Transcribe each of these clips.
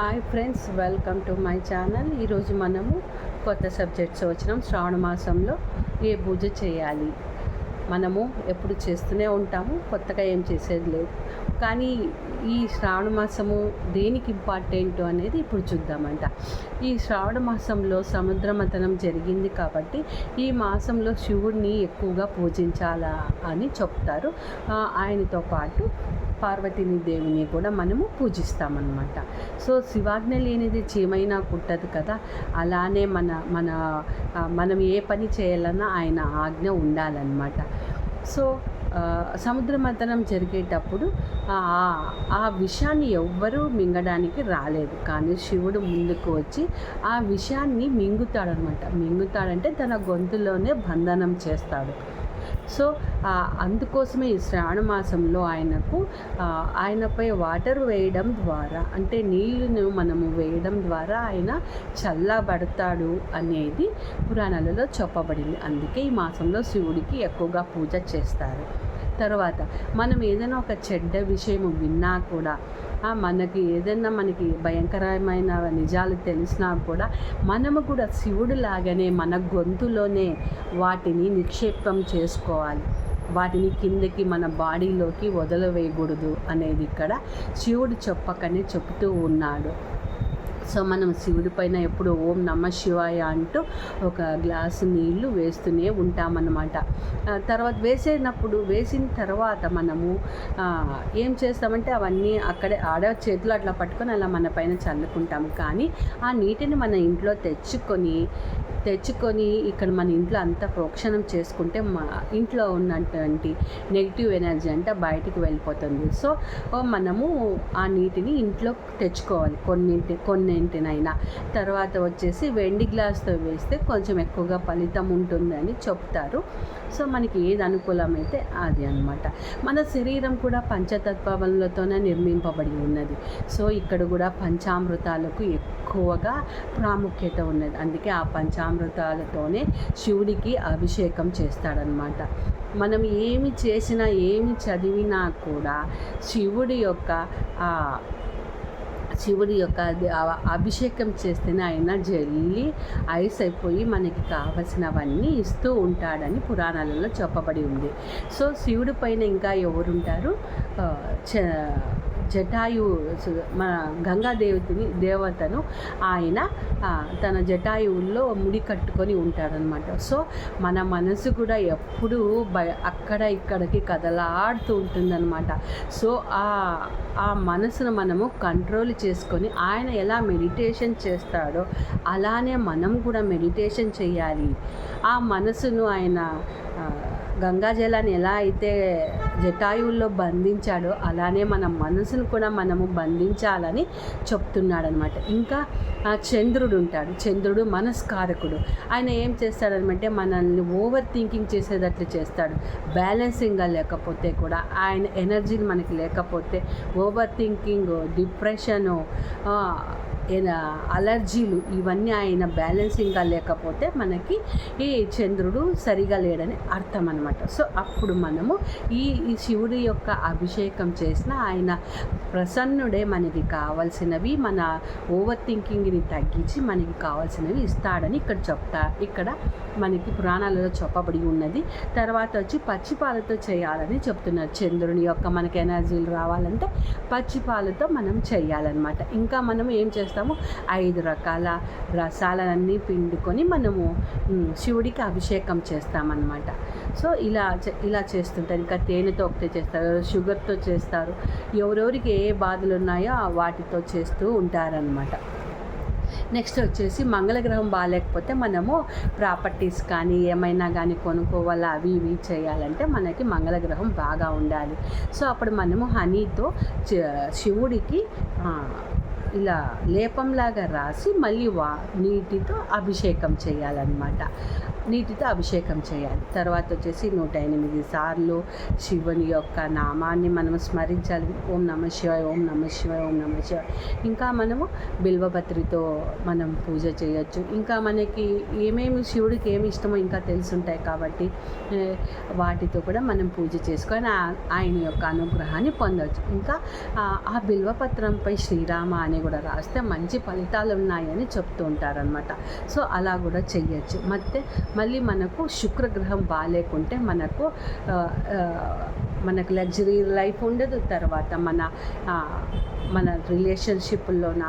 Hi friends welcome to my channel ఈరోజు మనము కొత్త సబ్జెక్ట్స్ వచ్చినాం. శ్రావణ మాసంలో ఏ పూజ చేయాలి? మనము ఎప్పుడు చేస్తూనే ఉంటాము. కొత్తగా ఏం చేసేది లేదు. కానీ ఈ శ్రావణ మాసము దేనికి ఇంపార్టెంట్ అనేది ఇప్పుడు చూద్దామంట. ఈ శ్రావణ మాసంలో సముద్ర మతనం జరిగింది కాబట్టి ఈ మాసంలో శివుడిని ఎక్కువగా పూజించాలా అని చెప్తారు. ఆయనతో పాటు పార్వతీని దేవిని కూడా మనము పూజిస్తామన్నమాట. సో శివాజ్ఞ లేనిది చీమైనా కుట్టదు కదా. అలానే మన మన మనం ఏ పని చేయాలన్నా ఆయన ఆజ్ఞ ఉండాలన్నమాట. సో సముద్ర మథనం జరిగేటప్పుడు ఆ ఆ విషయాన్ని ఎవ్వరూ మింగడానికి రాలేదు. కానీ శివుడు ముందుకు వచ్చి ఆ విషయాన్ని మింగుతాడనమాట మింగుతాడంటే తన గొంతులోనే బంధనం చేస్తాడు. సో అందుకోసమే ఈ శ్రావణ మాసంలో ఆయనకు ఆయనపై వాటర్ వేయడం ద్వారా అంటే నీళ్ళను మనము వేయడం ద్వారా ఆయన చల్లబడతాడు అనేది పురాణాలలో చెప్పబడింది. అందుకే ఈ మాసంలో శివుడికి ఎక్కువగా పూజ చేస్తారు. తర్వాత మనం ఏదైనా ఒక చెడ్డ విషయం విన్నా కూడా మనకి ఏదైనా మనకి భయంకరమైన నిజాలు తెలిసినా కూడా మనము కూడా శివుడు లాగానే మన గొంతులోనే వాటిని నిక్షేపం చేసుకోవాలి. వాటిని కిందకి మన బాడీలోకి వదలవేయకూడదు అనేది ఇక్కడ శివుడు చెప్పకనే చెబుతూ ఉన్నాడు. సో మనం శివుడి పైన ఎప్పుడు ఓం నమ శివాయ అంటూ ఒక గ్లాసు నీళ్ళు వేస్తూనే ఉంటామన్నమాట. తర్వాత వేసేటప్పుడు వేసిన తర్వాత మనము ఏం చేస్తామంటే అవన్నీ అక్కడే ఆడ చేతులు అట్లా పట్టుకొని అలా మన పైన చల్లుకుంటాము కానీ ఆ నీటిని మన ఇంట్లో తెచ్చుకొని తెచ్చుకొని ఇక్కడ మన ఇంట్లో అంతా ప్రోక్షణం చేసుకుంటే మా ఇంట్లో ఉన్నటువంటి నెగిటివ్ ఎనర్జీ అంతా బయటికి వెళ్ళిపోతుంది. సో మనము ఆ నీటిని ఇంట్లో తెచ్చుకోవాలి. కొన్నింటి తర్వాత వచ్చేసి వెండి గ్లాస్తో వేస్తే కొంచెం ఎక్కువగా ఫలితం ఉంటుందని చెప్తారు. సో మనకి ఏది అనుకూలమైతే అది అనమాట మన శరీరం కూడా పంచతత్వములతోనే నిర్మింపబడి ఉన్నది. సో ఇక్కడ కూడా పంచామృతాలకు ఎక్కువగా ప్రాముఖ్యత ఉన్నది. అందుకే ఆ పంచామృతాలతోనే శివుడికి అభిషేకం చేస్తాడనమాట మనం ఏమి చేసినా ఏమి చదివినా కూడా శివుడి యొక్క శివుడి యొక్క అభిషేకం చేస్తేనే ఆయన జల్లి ఐస్ అయిపోయి మనకి కావలసినవన్నీ ఇస్తూ ఉంటాడని పురాణాలలో చెప్పబడి ఉంది. సో శివుడి పైన ఇంకా ఎవరుంటారు? చ జటాయు సు- మన గంగాదేవతిని దేవతను ఆయన తన జటాయువుల్లో ముడి కట్టుకొని ఉంటాడనమాట సో మన మనసు కూడా ఎప్పుడూ భయ అక్కడ ఇక్కడికి కదలాడుతూ ఉంటుందన్నమాట. సో ఆ ఆ మనసును మనము కంట్రోల్ చేసుకొని ఆయన ఎలా మెడిటేషన్ చేస్తాడో అలానే మనం కూడా మెడిటేషన్ చేయాలి. ఆ మనసును ఆయన గంగాజలాన్ని ఎలా అయితే జటాయువుల్లో బంధించాడో అలానే మన మనసును కూడా మనము బంధించాలని చెప్తున్నాడనమాట. ఇంకా చంద్రుడు ఉంటాడు. చంద్రుడు మనస్కారకుడు. ఆయన ఏం చేస్తాడనమంటే మనల్ని ఓవర్ థింకింగ్ చేసేటట్లు చేస్తాడు. బ్యాలెన్సింగ్గా లేకపోతే కూడా ఆయన ఎనర్జీని మనకి లేకపోతే ఓవర్ థింకింగ్ డిప్రెషను అలర్జీలు ఇవన్నీ ఆయన బ్యాలెన్సింగ్గా లేకపోతే మనకి ఈ చంద్రుడు సరిగా లేడని అర్థం అనమాట సో అప్పుడు మనము ఈ ఈ శివుడి యొక్క అభిషేకం చేసిన ఆయన ప్రసన్నుడే మనకి కావాల్సినవి మన ఓవర్ థింకింగ్ని తగ్గించి మనకి కావాల్సినవి ఇస్తాడని ఇక్కడ చెప్తా ఇక్కడ మనకి పురాణాలలో చెప్పబడి ఉన్నది. తర్వాత వచ్చి పచ్చిపాలతో చేయాలని చెప్తున్నారు. చంద్రుని యొక్క మనకి ఎనర్జీలు రావాలంటే పచ్చిపాలతో మనం చేయాలన్నమాట. ఇంకా మనం ఏం చేస్తాం? చేస్తాము. ఐదు రకాల రసాలన్నీ పిండుకొని మనము శివుడికి అభిషేకం చేస్తామన్నమాట. సో ఇలా చే- ఇలా చేస్తుంటారు. ఇంకా తేనెతో ఒకటే చేస్తారు షుగర్తో చేస్తారు. ఎవరెవరికి ఏ బాధలు ఉన్నాయో వాటితో చేస్తూ ఉంటారనమాట నెక్స్ట్ వచ్చేసి మంగళగ్రహం బాగాలేకపోతే మనము ప్రాపర్టీస్ కానీ ఏమైనా కానీ కొనుక్కోవాలా అవి ఇవి చేయాలంటే మనకి మంగళగ్రహం బాగా ఉండాలి. సో అప్పుడు మనము హనీతో శివుడికి ఇలా లేపంలాగా రాసి మళ్ళీ వా నీటితో అభిషేకం చేయాలన్నమాట. నీటితో అభిషేకం చేయాలి తర్వాత వచ్చేసి నూట ఎనిమిది సార్లు శివుని యొక్క నామాన్ని మనం స్మరించాలి ఓం నమ శివాయ ఓం నమ శివాయ ఓం నమ శివాయ ఇంకా మనము బిల్వపత్రితో మనం పూజ చేయొచ్చు ఇంకా మనకి ఏమేమి శివుడికి ఏమి ఇష్టమో ఇంకా తెలుసుంటాయి కాబట్టి ఏ, వాటితో కూడా మనం పూజ చేసుకొని ఆ- ఆయన యొక్క అనుగ్రహాన్ని పొందవచ్చు ఇంకా ఆ- ఆ బిల్వపత్రంపై శ్రీరామ అని కూడా రాస్తే మంచి ఫలితాలు ఉన్నాయని చెప్తూ ఉంటారనమాట సో అలా కూడా చెయ్యొచ్చు ಮತ್ತೆ మళ్ళీ మనకు శుక్రగ్రహం బాగాలేకుంటే మనకు మనకు లగ్జరీ లైఫ్ ఉండదు. తర్వాత మన మన రిలేషన్షిప్లోన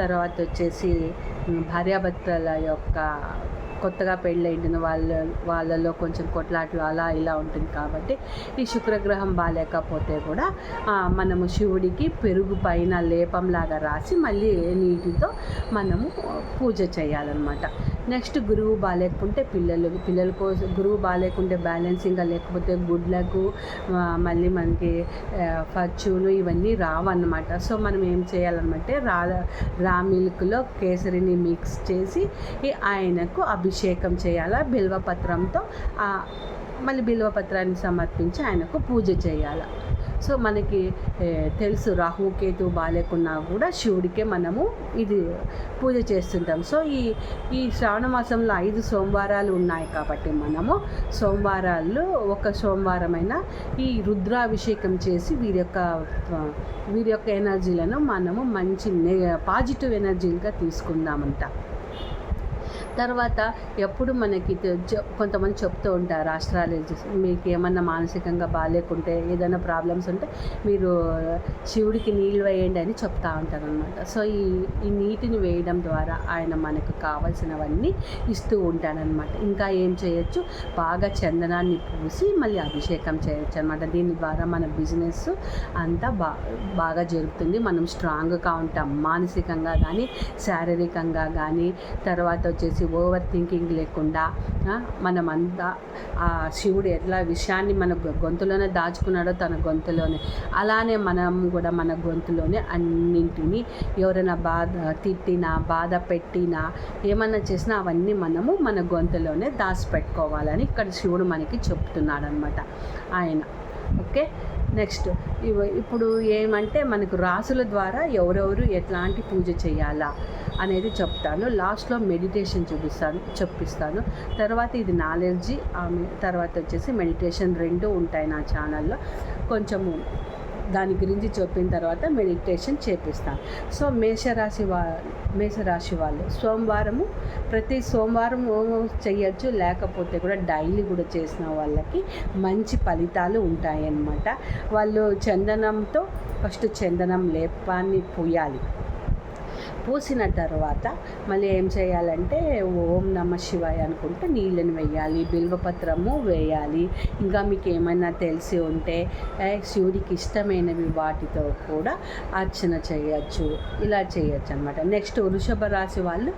తర్వాత వచ్చేసి భార్యాభర్తల యొక్క కొత్తగా పెళ్ళైండిన వాళ్ళ వాళ్ళలో కొంచెం కొట్లాట్లు అలా ఇలా ఉంటుంది కాబట్టి ఈ శుక్రగ్రహం బాగాలేకపోతే కూడా మనము శివుడికి పెరుగు పైన లేపంలాగా రాసి మళ్ళీ నీటితో మనము పూజ చేయాలన్నమాట. నెక్స్ట్ గురువు బాగాలేకుంటే పిల్లలు పిల్లల కోసం గురువు బాగాలేకుంటే బ్యాలెన్సింగ్గా లేకపోతే గుడ్లకు మళ్ళీ మనకి ఆ, ఇవన్నీ రావన్నమాట. సో మనం ఏం చేయాలన్నమాట రా రా మిల్క్లో కేసరిని మిక్స్ చేసి ఈ ఆయనకు అభిషేకం చేయాలా బిల్వపత్రంతో మళ్ళీ బిల్వపత్రాన్ని సమర్పించి ఆయనకు పూజ చేయాలి. సో మనకి తెలుసు రాహు కేతు బాలేకున్నా కూడా శివుడికే మనము ఇది పూజ చేస్తుంటాం. సో ఈ ఈ శ్రావణ మాసంలో ఐదు సోమవారాలు ఉన్నాయి కాబట్టి మనము సోమవారాల్లో ఒక సోమవారమైన ఈ రుద్రాభిషేకం చేసి వీరి యొక్క వీరి యొక్క ఎనర్జీలను మనము మంచి నె పాజిటివ్ ఎనర్జీలుగా తీసుకుందామంట. తర్వాత ఎప్పుడు మనకి కొంతమంది చెప్తూ ఉంటారు ఆస్ట్రాలజిస్ట్ మీకు ఏమన్నా మానసికంగా బాగాలేకుంటే ఏదైనా ప్రాబ్లమ్స్ ఉంటే మీరు శివుడికి నీళ్ళు వేయండి అని చెప్తా ఉంటారు అనమాట సో ఈ ఈ నీటిని వేయడం ద్వారా ఆయన మనకు కావాల్సినవన్నీ ఇస్తూ ఉంటాడనమాట ఇంకా ఏం చేయొచ్చు? బాగా చందనాన్ని పూసి మళ్ళీ అభిషేకం చేయొచ్చు అనమాట దీని ద్వారా మన బిజినెస్ అంతా బా బాగా జరుగుతుంది. మనం స్ట్రాంగ్గా ఉంటాం. మానసికంగా కానీ శారీరకంగా కానీ తర్వాత వచ్చేసి ఓవర్ థింకింగ్ లేకుండా మనమంతా ఆ శివుడు ఎట్లా విషయాన్ని మన గొంతులోనే దాచుకున్నాడో తన గొంతులోనే. అలానే మనం కూడా మన గొంతులోనే అన్నింటినీ ఎవరైనా బాధ తిట్టినా బాధ పెట్టినా ఏమన్నా చేసినా అవన్నీ మనము మన గొంతులోనే దాచిపెట్టుకోవాలని ఇక్కడ శివుడు మనకి చెప్తున్నాడు అనమాట ఆయన. ఓకే? నెక్స్ట్ ఇప్పుడు ఏమంటే మనకు రాసుల ద్వారా ఎవరెవరు ఎట్లాంటి పూజ చేయాలా అనేది చెప్తాను. లాస్ట్లో మెడిటేషన్ చూపిస్తాను చెప్పిస్తాను. తర్వాత ఇది నాలెడ్జీ తర్వాత వచ్చేసి మెడిటేషన్ రెండు ఉంటాయి నా ఛానల్లో. కొంచెము దాని గురించి చెప్పిన తర్వాత మెడిటేషన్ చేపిస్తాను సో మేషరాశి వా మేషరాశి వాళ్ళు సోమవారము ప్రతి సోమవారం చేయొచ్చు లేకపోతే కూడా డైలీ కూడా చేసిన వాళ్ళకి మంచి ఫలితాలు ఉంటాయన్నమాట. వాళ్ళు చందనంతో ఫస్ట్ చందనం లేపాన్ని పూయాలి. పోసిన తర్వాత మళ్ళీ ఏం చేయాలంటే ఓం నమ శివాయ అనుకుంటే నీళ్ళని వేయాలి బిల్వపత్రము వేయాలి. ఇంకా మీకు ఏమైనా తెలిసి ఉంటే శివుడికి ఇష్టమైనవి వాటితో కూడా అర్చన చేయొచ్చు ఇలా చేయొచ్చు అనమాట నెక్స్ట్ వృషభ రాశి వాళ్ళు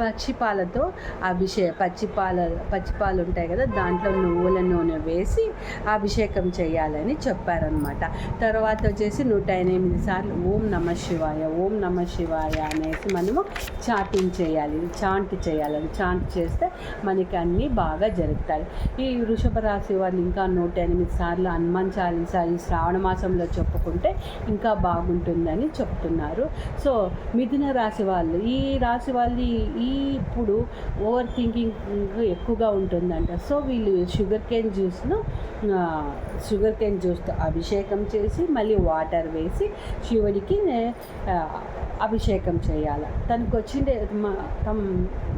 పచ్చిపాలతో అభిషే పచ్చిపాల పచ్చిపాలు ఉంటాయి కదా దాంట్లో నువ్వుల నూనె వేసి అభిషేకం చేయాలని చెప్పారనమాట తర్వాత వచ్చేసి నూట ఎనిమిది సార్లు ఓం నమ శివాయ ఓం నమ శివాయ అనేసి మనము చాటింగ్ చేయాలి చాంట్ చేయాలి చాంట్ చేస్తే మనకి అన్నీ బాగా జరుగుతాయి. ఈ వృషభ రాశి వాళ్ళు ఇంకా నూట ఎనిమిది సార్లు హనుమాన్ చాలీసా ఈ శ్రావణ మాసంలో చెప్పుకుంటే ఇంకా బాగుంటుందని చెప్తున్నారు. సో మిథున రాశి వాళ్ళు ఈ రాశి వాళ్ళు ఈ- ఇప్పుడు ఓవర్ థింకింగ్ ఎక్కువగా ఉంటుందంట. సో వీళ్ళు షుగర్ కేన్ జ్యూస్ను షుగర్ కేన్ జ్యూస్తో అభిషేకం చేసి మళ్ళీ వాటర్ వేసి శివుడికి అభిషేకం చేయాలి. తనకు వచ్చిండే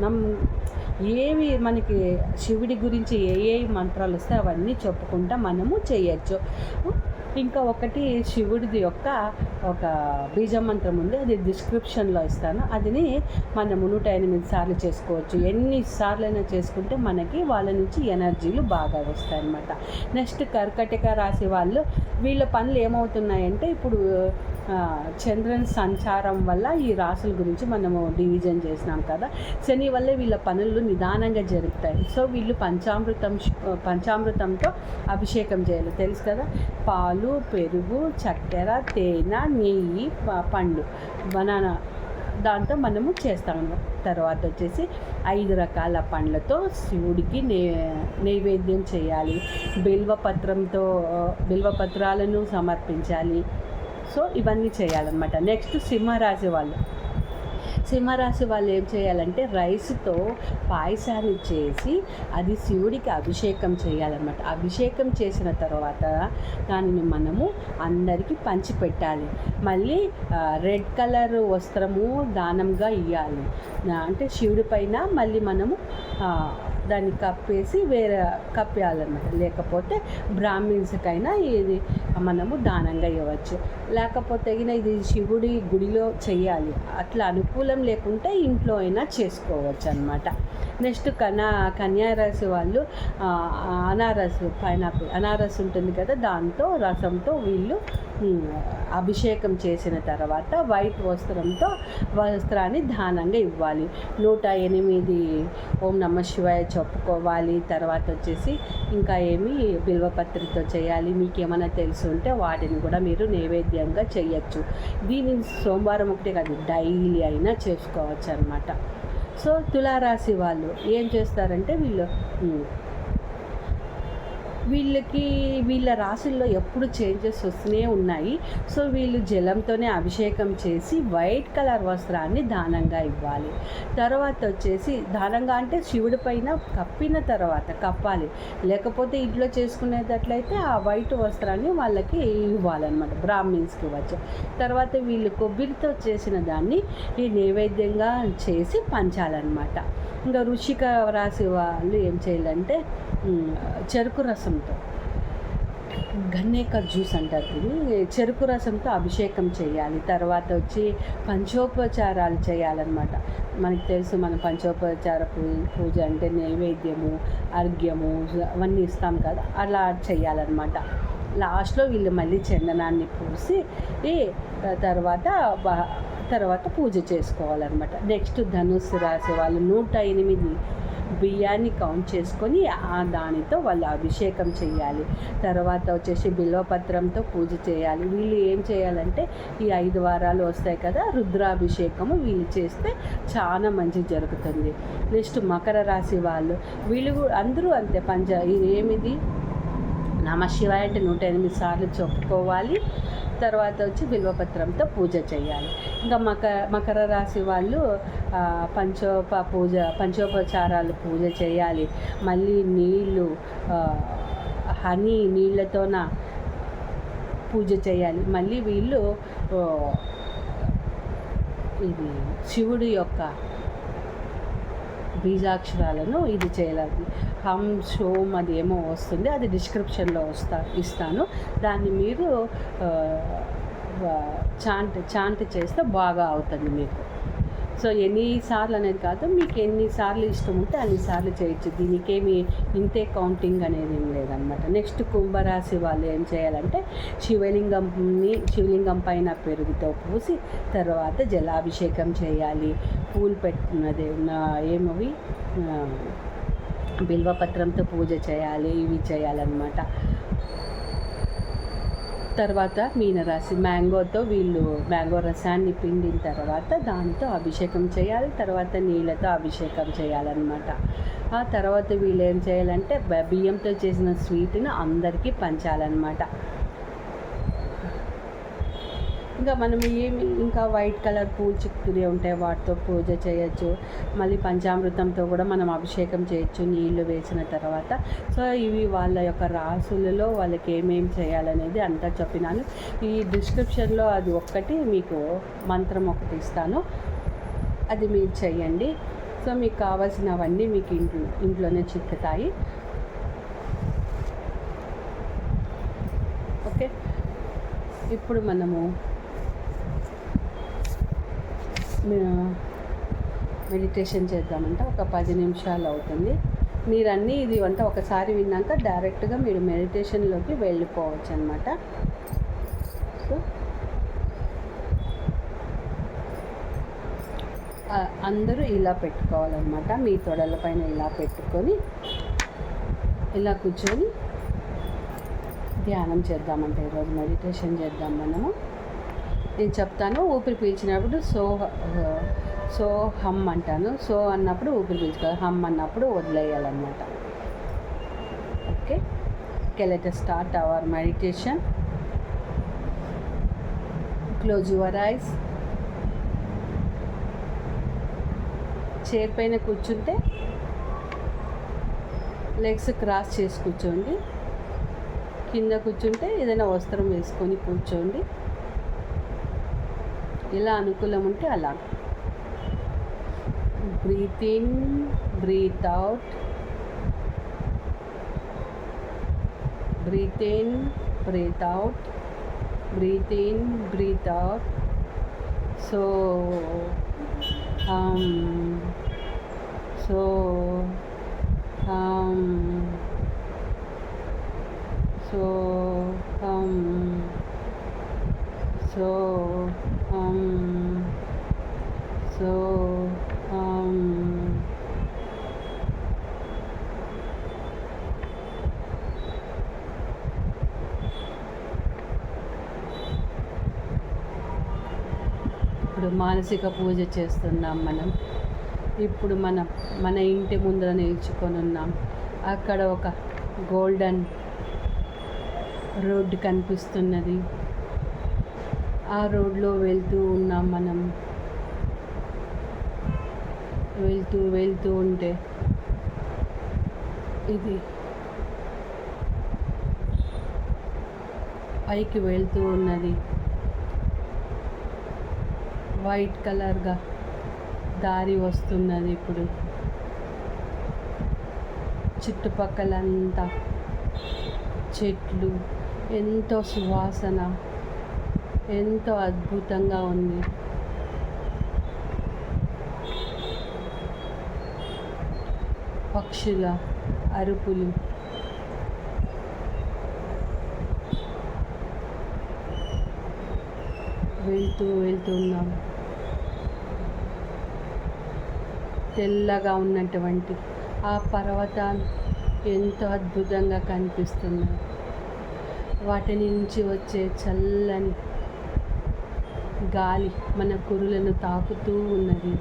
నమ్ ఏవి మనకి శివుడి గురించి ఏ ఏ మంత్రాలు వస్తే అవన్నీ చెప్పుకుంటా మనము చేయొచ్చు. ఇంకా ఒకటి శివుడిది యొక్క ఒక బీజ మంత్రం ఉంది. అది డిస్క్రిప్షన్లో ఇస్తాను. అదిని మనము నూట ఎనిమిది సార్లు చేసుకోవచ్చు. ఎన్ని సార్లైనా చేసుకుంటే మనకి వాళ్ళ నుంచి ఎనర్జీలు బాగా వస్తాయి అన్నమాట నెక్స్ట్ కర్కటక రాశి వాళ్ళు వీళ్ళ పనులు ఏమవుతున్నాయంటే ఇప్పుడు చంద్రన్ సంచారం వల్ల ఈ రాసుల గురించి మనము డివిజన్ చేసినాం కదా. శని వల్ల వీళ్ళ పనులు నిదానంగా జరుగుతాయి. సో వీళ్ళు పంచామృతం పంచామృతంతో అభిషేకం చేయాలి. తెలుసు కదా? పాలు పెరుగు చక్కెర తేనె నెయ్యి పండు. బనానా దాంతో మనము చేస్తాము. తర్వాత వచ్చేసి ఐదు రకాల పండ్లతో శివుడికి నే నైవేద్యం చేయాలి. బిల్వపత్రంతో బిల్వపత్రాలను సమర్పించాలి. సో ఇవన్నీ చేయాలన్నమాట. నెక్స్ట్ సింహరాశి వాళ్ళు. సింహరాశి వాళ్ళు ఏం చేయాలంటే రైస్తో పాయసాన్ని చేసి అది శివుడికి అభిషేకం చేయాలన్నమాట. అభిషేకం చేసిన తర్వాత దానిని మనము అందరికీ పంచిపెట్టాలి. మళ్ళీ రెడ్ కలర్ వస్త్రము దానంగా ఇవ్వాలి అంటే శివుడి పైన మళ్ళీ మనము దాన్ని కప్పేసి వేరే కప్పేయాలన్నమాట. లేకపోతే బ్రాహ్మిన్స్కైనా ఇది మనము దానంగా ఇవ్వచ్చు. లేకపోతే ఇది శివుడి గుడిలో చేయాలి అట్లా అనుకూలం లేకుంటే ఇంట్లో అయినా చేసుకోవచ్చు అనమాట నెక్స్ట్ కనా కన్యారాశి వాళ్ళు అనారసు పైనాపిల్ అనారస్ ఉంటుంది కదా దాంతో రసంతో వీళ్ళు అభిషేకం చేసిన తర్వాత వైట్ వస్త్రంతో వస్త్రాన్ని దానంగా ఇవ్వాలి. నూట ఎనిమిది ఓం నమ శివాయ చెప్పుకోవాలి. తర్వాత వచ్చేసి ఇంకా ఏమి బిల్వపత్రితో చేయాలి. మీకు ఏమైనా తెలిసి ఉంటే వాటిని కూడా మీరు నైవేద్యంగా చేయొచ్చు. దీనిని సోమవారం ఒకటి కాదు డైలీ అయినా చేసుకోవచ్చు అనమాట సో తులారాశి వాళ్ళు ఏం చేస్తారంటే వీళ్ళు వీళ్ళకి వీళ్ళ రాశుల్లో ఎప్పుడు చేంజెస్ వస్తూనే ఉన్నాయి. సో వీళ్ళు జలంతోనే అభిషేకం చేసి వైట్ కలర్ వస్త్రాన్ని దానంగా ఇవ్వాలి. తర్వాత వచ్చేసి దానంగా అంటే శివుడి పైన కప్పిన తర్వాత కప్పాలి. లేకపోతే ఇంట్లో చేసుకునేటట్లయితే ఆ వైట్ వస్త్రాన్ని వాళ్ళకి ఇవ్వాలన్నమాట బ్రాహ్మిన్స్కి ఇవ్వచ్చు. తర్వాత వీళ్ళు కొబ్బరితో చేసిన దాన్ని ఈ నైవేద్యంగా చేసి పంచాలన్నమాట. ఇంకా రుషిక రాశి వాళ్ళు ఏం చేయాలంటే చెరుకు రసంతో. గన్నేక జ్యూస్ అంటారు చెరుకు రసంతో అభిషేకం చేయాలి. తర్వాత వచ్చి పంచోపచారాలు చేయాలన్నమాట. మనకు తెలుసు మన పంచోపచార పూజ అంటే నైవేద్యము అర్ఘ్యము అవన్నీ ఇస్తాం కదా. అలా చేయాలన్నమాట. లాస్ట్లో వీళ్ళు మళ్ళీ చందనాన్ని పూసి తర్వాత తర్వాత పూజ చేసుకోవాలన్నమాట. నెక్స్ట్ ధనుస్సు రాసే వాళ్ళు నూట ఎనిమిది బియ్యాన్ని కౌంట్ చేసుకొని ఆ దానితో వాళ్ళు అభిషేకం చేయాలి. తర్వాత వచ్చేసి బిల్వపత్రంతో పూజ చేయాలి. వీళ్ళు ఏం చేయాలంటే ఈ ఐదు వారాలు వస్తాయి కదా రుద్రాభిషేకము వీళ్ళు చేస్తే చాలా మంచి జరుగుతుంది. నెక్స్ట్ మకర రాశి వాళ్ళు వీళ్ళు అందరూ అంతే పంచ ఏమిది? నమ శివాయ అంటే నూట ఎనిమిది సార్లు చెప్పుకోవాలి. తర్వాత వచ్చి బిల్వపత్రంతో పూజ చేయాలి. ఇంకా మక మకర రాశి వాళ్ళు పంచోప పూజ పంచోపచారాలు పూజ చేయాలి. మళ్ళీ నీళ్ళు హనీ నీళ్ళతోన పూజ చేయాలి. మళ్ళీ వీళ్ళు ఇది శివుడి యొక్క బీజాక్షరాలను ఇది చేయాలి హమ్ షోమ్ అది ఏమో వస్తుంది అది డిస్క్రిప్షన్లో వస్తా ఇస్తాను. దాన్ని మీరు చాంట్ చాంట్ చేస్తే బాగా అవుతుంది మీకు. సో ఎన్నిసార్లు అనేది కాదు మీకు ఎన్నిసార్లు ఇష్టం ఉంటే అన్నిసార్లు చేయొచ్చు. దీనికేమి ఇంతే కౌంటింగ్ అనేది ఏం లేదనమాట నెక్స్ట్ కుంభరాశి వాళ్ళు ఏం చేయాలంటే శివలింగంని శివలింగం పైన పెరుగుతో పూసి తర్వాత జలాభిషేకం చేయాలి. పూలు పెట్టినది ఏమవి? బిల్వపత్రంతో పూజ చేయాలి ఇవి చేయాలన్నమాట. తర్వాత మీనరాశి మ్యాంగోతో వీళ్ళు మ్యాంగో రసాన్ని పిండిన తర్వాత దాంతో అభిషేకం చేయాలి తర్వాత నీళ్ళతో అభిషేకం చేయాలన్నమాట. ఆ తర్వాత వీళ్ళు ఏం చేయాలంటే బియ్యంతో చేసిన స్వీట్ని అందరికీ పంచాలన్నమాట. ఇంకా మనం ఏమి ఇంకా వైట్ కలర్ పూలు చిక్కుతూనే ఉంటాయి. వాటితో పూజ చేయొచ్చు. మళ్ళీ పంచామృతంతో కూడా మనం అభిషేకం చేయొచ్చు నీళ్ళు వేసిన తర్వాత. సో ఇవి వాళ్ళ యొక్క రాసులలో వాళ్ళకి ఏమేమి చేయాలనేది అంతా చెప్పినాను. ఈ డిస్క్రిప్షన్లో అది ఒక్కటి మీకు మంత్రం ఒకటి ఇస్తాను. అది మీరు చేయండి. సో మీకు కావాల్సినవన్నీ మీకు ఇంట్లో ఇంట్లోనే చిక్కుతాయి. ఓకే? ఇప్పుడు మనము మెడిటేషన్ చేద్దామంటే ఒక పది నిమిషాలు అవుతుంది. మీరన్నీ ఇది అంతా ఒకసారి విన్నాక డైరెక్ట్గా మీరు మెడిటేషన్లోకి వెళ్ళిపోవచ్చు అనమాట సో అందరూ ఇలా పెట్టుకోవాలన్నమాట. మీ తొడల పైన ఇలా పెట్టుకొని ఇలా కూర్చొని ధ్యానం చేద్దామంటే ఈరోజు మెడిటేషన్ చేద్దాం మనము. నేను చెప్తాను ఊపిరి పీల్చినప్పుడు సో సో హమ్ అంటాను. సో అన్నప్పుడు ఊపిరి పీల్చుకోవాలి. హమ్ అన్నప్పుడు వదిలేయాలన్నమాట. Okay? Okay let start our meditation close your eyes chair పైన కూర్చుంటే లెగ్స్ క్రాస్ చేసి కూర్చోండి. కింద కూర్చుంటే ఏదైనా వస్త్రం వేసుకొని కూర్చోండి. ఎలా అనుకూలం ఉంటే అలా. Breathe in breathe out breathe in breathe out breathe in breathe out so so so um so so um, um, ఇప్పుడు మానసిక పూజ చేస్తున్నాం మనం. ఇప్పుడు మనం మన ఇంటి ముందర నిల్చుకొని ఉన్నాం. అక్కడ ఒక గోల్డెన్ రోడ్డు కనిపిస్తున్నది. ఆ రోడ్లో వెళ్తూ ఉన్నాం మనం. వెళ్తూ వెళ్తూ ఉంటే ఇది పైకి వెళ్తూ ఉన్నది. వైట్ కలర్గా దారి వస్తున్నది ఇప్పుడు. చుట్టుపక్కలంతా చెట్లు ఎంతో సువాసన. ఎంతో అద్భుతంగా ఉంది. పక్షుల అరుపులు. వెళ్తూ వెళ్తున్నాం తెల్లగా ఉన్నటువంటి ఆ పర్వతాలు ఎంతో అద్భుతంగా కనిపిస్తున్నాయి. వాటి నుంచి వచ్చే చల్లని గాలి మన కురులను తాకుతూ ఉన్నది.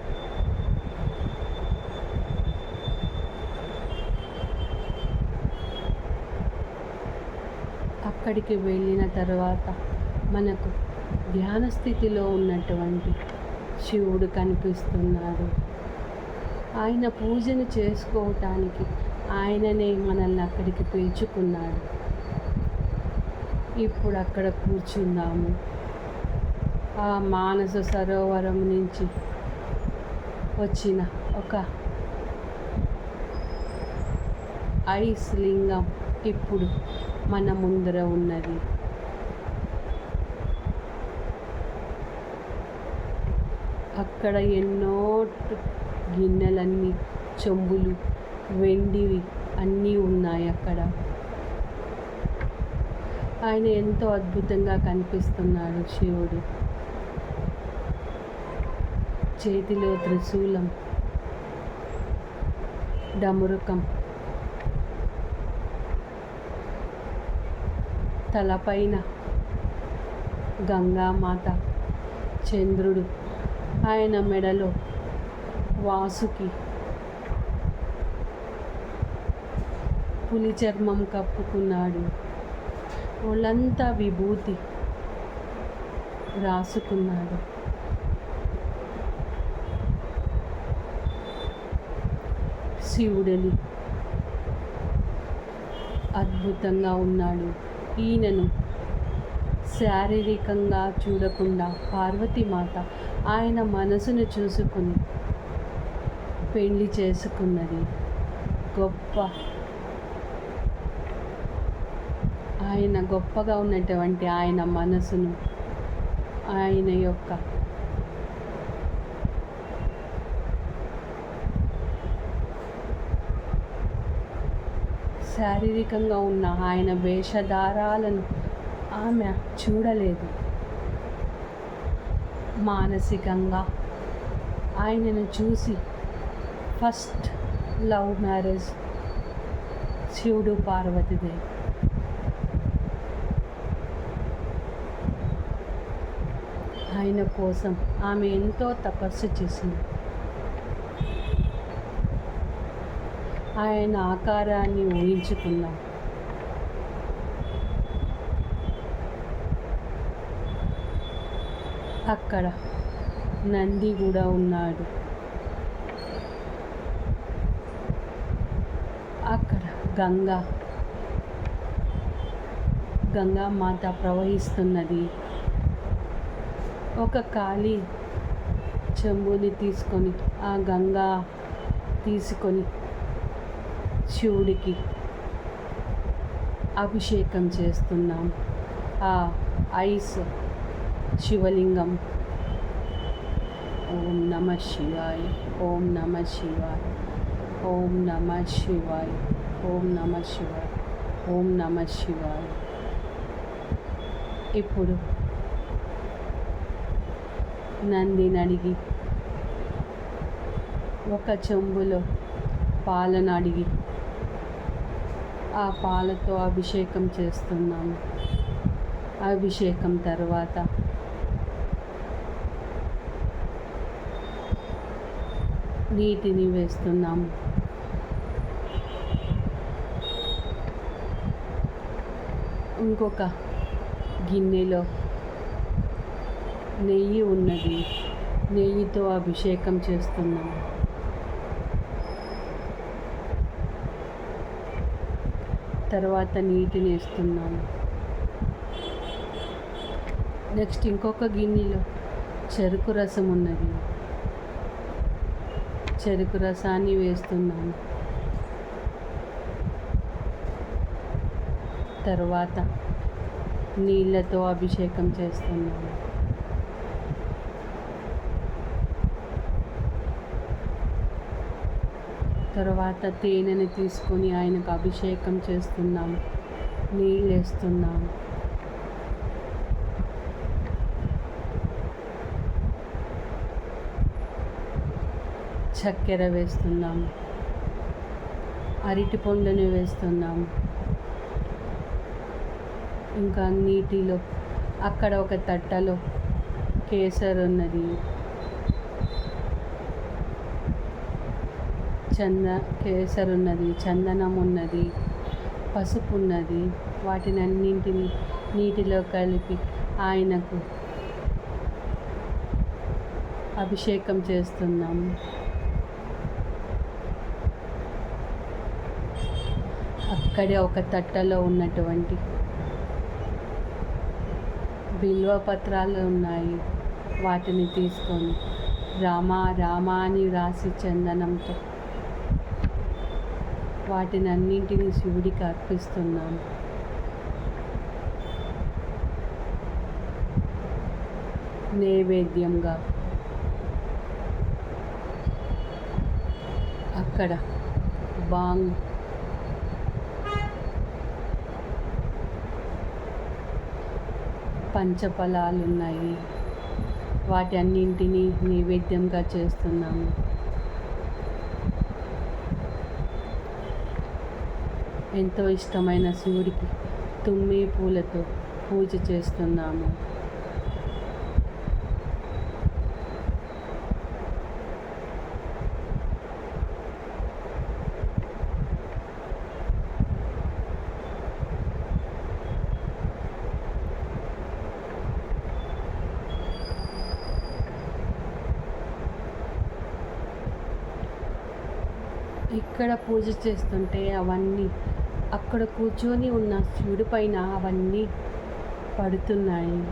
అక్కడికి వెళ్ళిన తర్వాత మనకు ధ్యాన స్థితిలో ఉన్నటువంటి శివుడు కనిపిస్తున్నాడు. ఆయన పూజను చేసుకోవటానికి ఆయననే మనల్ని అక్కడికి పిలుచుకున్నాడు. ఇప్పుడు అక్కడ కూర్చున్నాము. ఆ మానస సరోవరం నుంచి వచ్చిన ఒక ఐస్ లింగం ఇప్పుడు మన ముందర ఉన్నది. అక్కడ ఎన్నో గిన్నెలన్నీ చెంబులు వెండివి అన్నీ ఉన్నాయి అక్కడ. ఆయన ఎంతో అద్భుతంగా కనిపిస్తున్నాడు శివుడు. చేతిలో త్రిశూలం డమురుకం. తలపైన గంగామాత చంద్రుడు. ఆయన మెడలో వాసుకి పులి చర్మం కప్పుకున్నాడు. ఒళ్ళంతా విభూతి రాసుకున్నాడు. శివుడని అద్భుతంగా ఉన్నాడు ఈయనను. శారీరకంగా చూడకుండా పార్వతీమాత ఆయన మనసును చూసుకుని పెళ్ళి చేసుకున్నది. గొప్ప. ఆయన గొప్పగా ఉన్నటువంటి ఆయన మనసును ఆయన యొక్క శారీరకంగా ఉన్న ఆయన వేషధారాలను ఆమె చూడలేదు. మానసికంగా ఆయనను చూసి ఫస్ట్ లవ్ మ్యారేజ్ శివుడు పార్వతిదే. ఆయన కోసం ఆమె ఎంతో తపస్సు చేసింది. ఆయన ఆకారాన్ని ఊహించుకుందాం. అక్కడ నంది కూడా ఉన్నాడు. అక్కడ గంగా. గంగా మాత ప్రవహిస్తున్నది. ఒక ఖాళీ చెంబుని తీసుకొని ఆ గంగా తీసుకొని శివుడికి అభిషేకం చేస్తున్నాం. ఆ ఐస్ శివలింగం. ఓం నమ శివాయ ఓం నమ శివాయ ఓం నమ శివాయ ఓం నమ శివాయ ఓం నమ శివాయ. ఇప్పుడు నందిని అడిగి ఒక చెంబులో పాలను అడిగి ఆ పాలతో అభిషేకం చేస్తున్నాము. అభిషేకం తర్వాత. నీటిని వేస్తున్నాము. ఇంకొక గిన్నెలో నెయ్యి ఉన్నది. నెయ్యితో అభిషేకం చేస్తున్నాము. తర్వాత నీటిని వేస్తున్నాను. నెక్స్ట్ ఇంకొక గిన్నెలో చెరుకు రసం ఉన్నది. చెరుకు రసాన్ని వేస్తున్నాను. తర్వాత నీళ్ళతో అభిషేకం చేస్తున్నాను. తర్వాత తేనెని తీసుకొని ఆయనకు అభిషేకం చేస్తున్నాం. నీళ్ళు వేస్తున్నాం. చక్కెర వేస్తున్నాం. అరటి పండుని వేస్తున్నాం. ఇంకా నీటిలో అక్కడ ఒక తట్టలో కేసర్ ఉన్నది చంద కేసర్ ఉన్నది చందనం ఉన్నది పసుపు ఉన్నది వాటిని అన్నింటిని నీటిలో కలిపి ఆయనకు అభిషేకం చేస్తున్నాము అక్కడే ఒక తట్టలో ఉన్నటువంటి బిల్వ పత్రాలు ఉన్నాయి. వాటిని తీసుకొని రామ రామా అని రాసి చందనంతో వాటిని అన్నింటినీ శివుడికి అర్పిస్తున్నాం. నైవేద్యంగా. అక్కడ బాంగ్ పంచఫలాలు ఉన్నాయి వాటి అన్నింటినీ నైవేద్యంగా చేస్తున్నాము. ఎంతో ఇష్టమైన శివుడికి తుమ్మి పూలతో పూజ చేస్తున్నాము. ఇక్కడ పూజ చేస్తుంటే అవన్నీ అక్కడ కూర్చొని ఉన్న శివుడి పైన అవన్నీ పడుతున్నాయి.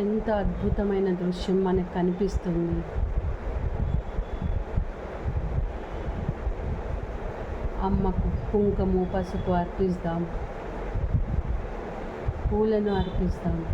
ఎంత అద్భుతమైన దృశ్యం మనకు కనిపిస్తుంది. అమ్మకు కుంకుమ పసుపు అర్పిస్తాం. పూలను అర్పిస్తాం.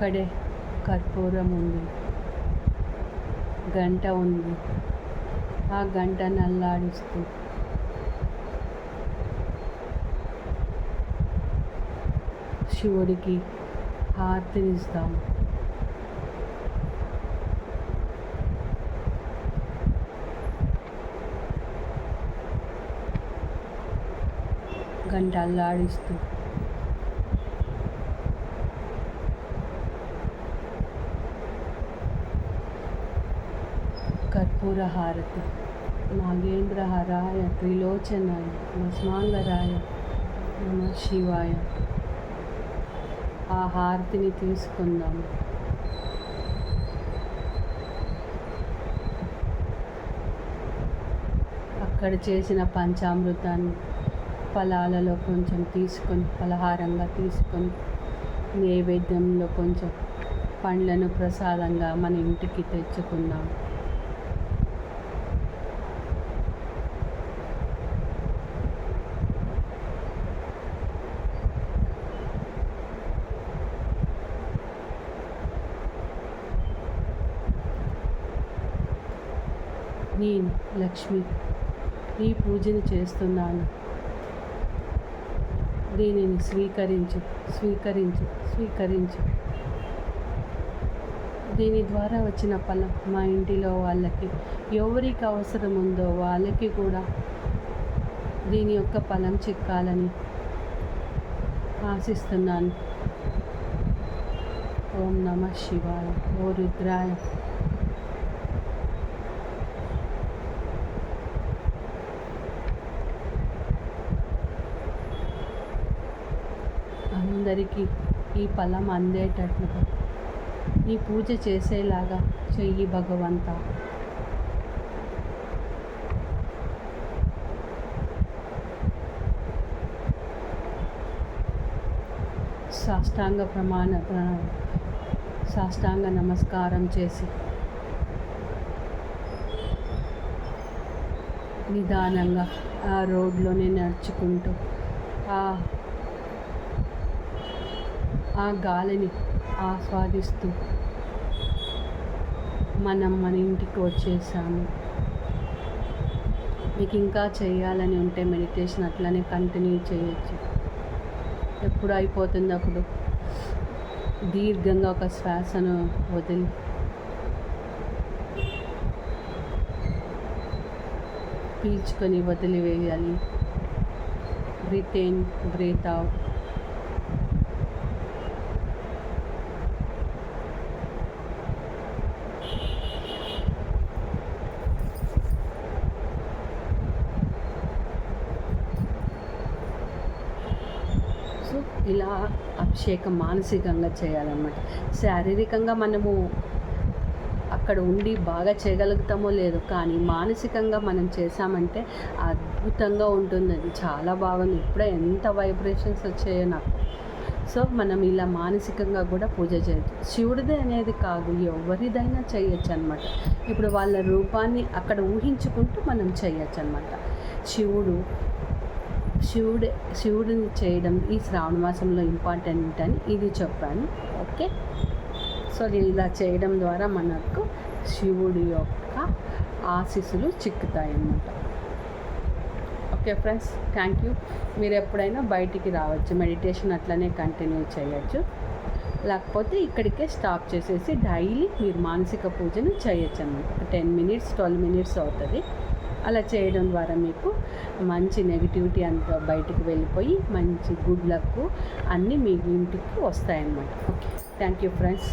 అక్కడే కర్పూరం ఉంది. గంట ఉంది. ఆ గంట నల్లాడుస్తూ శివుడికి హారతినిస్తాము గంట అల్లాడిస్తూ హారతి నాగేంద్రహరాయ త్రిలోచనాయ భస్మాంగరాయ నమ శివాయ. ఆ హారతిని తీసుకుందాం. అక్కడ చేసిన పంచామృతాన్ని ఫలాలలో కొంచెం తీసుకొని ఫలహారంగా తీసుకొని నైవేద్యంలో కొంచెం పండ్లను ప్రసాదంగా మన ఇంటికి తెచ్చుకుందాం. నేను లక్ష్మి ఈ పూజను చేస్తున్నాను. దీనిని స్వీకరించు స్వీకరించు స్వీకరించు. దీని ద్వారా వచ్చిన ఫలం మా ఇంటిలో వాళ్ళకి ఎవరికి అవసరం ఉందో వాళ్ళకి కూడా దీని యొక్క ఫలం చిక్కాలని ఆశిస్తున్నాను. ఓం నమ శివాయ. ఓ రుద్రాయ. అందరికీ ఈ ఫలం అందేటట్లుగా. నీ పూజ చేసేలాగా చెయ్యి భగవంత. సాష్టాంగ ప్రమాణ సాష్టాంగ నమస్కారం చేసి. నిదానంగా ఆ రోడ్లోనే నడుచుకుంటూ ఆ ఆ గాలిని ఆస్వాదిస్తూ మనం మన ఇంటికి వచ్చేసాము మీకు ఇంకా చేయాలని ఉంటే మెడిటేషన్ అట్లనే కంటిన్యూ చేయొచ్చు. ఎప్పుడు అయిపోతుంది అప్పుడు? దీర్ఘంగా ఒక శ్వాసను వదిలి. పీల్చుకొని వదిలివేయాలి. Breathe in breathe out so ఇలా అభిషేకం మానసికంగా చేయాలన్నమాట. శారీరకంగా మనము అక్కడ ఉండి బాగా చేయగలుగుతామో లేదో కానీ మానసికంగా మనం చేసామంటే అద్భుతంగా ఉంటుంది అది చాలా బాగుంది. ఇప్పుడే ఎంత వైబ్రేషన్స్ వచ్చాయో నాకు. సో మనం ఇలా మానసికంగా కూడా పూజ చేయొచ్చు. శివుడిదే అనేది కాదు ఎవరిదైనా చేయొచ్చు అనమాట ఇప్పుడు వాళ్ళ రూపాన్ని అక్కడ ఊహించుకుంటూ మనం చేయొచ్చు అనమాట శివుడు శివుడు శివుడిని చేయడం ఈ శ్రావణ మాసంలో ఇంపార్టెంట్ అని ఇది చెప్పాను. ఓకే సో ఇలా చేయడం ద్వారా మనకు శివుడి యొక్క ఆశీస్సులు చిక్కుతాయి అన్నమాట. ఓకే ఫ్రెండ్స్ థ్యాంక్ యూ మీరు ఎప్పుడైనా బయటికి రావచ్చు. మెడిటేషన్ అట్లనే కంటిన్యూ చేయొచ్చు. లేకపోతే ఇక్కడికే స్టాప్ చేసేసి డైలీ మీరు మానసిక పూజను చేయొచ్చు అన్నమాట. టెన్ మినిట్స్ ట్వెల్వ్ మినిట్స్ అవుతుంది. అలా చేయడం ద్వారా మీకు మంచి నెగిటివిటీ అంతా బయటకు వెళ్ళిపోయి మంచి గుడ్ లక్ అన్నీ మీ ఇంటికి వస్తాయన్నమాట. Okay thank you friends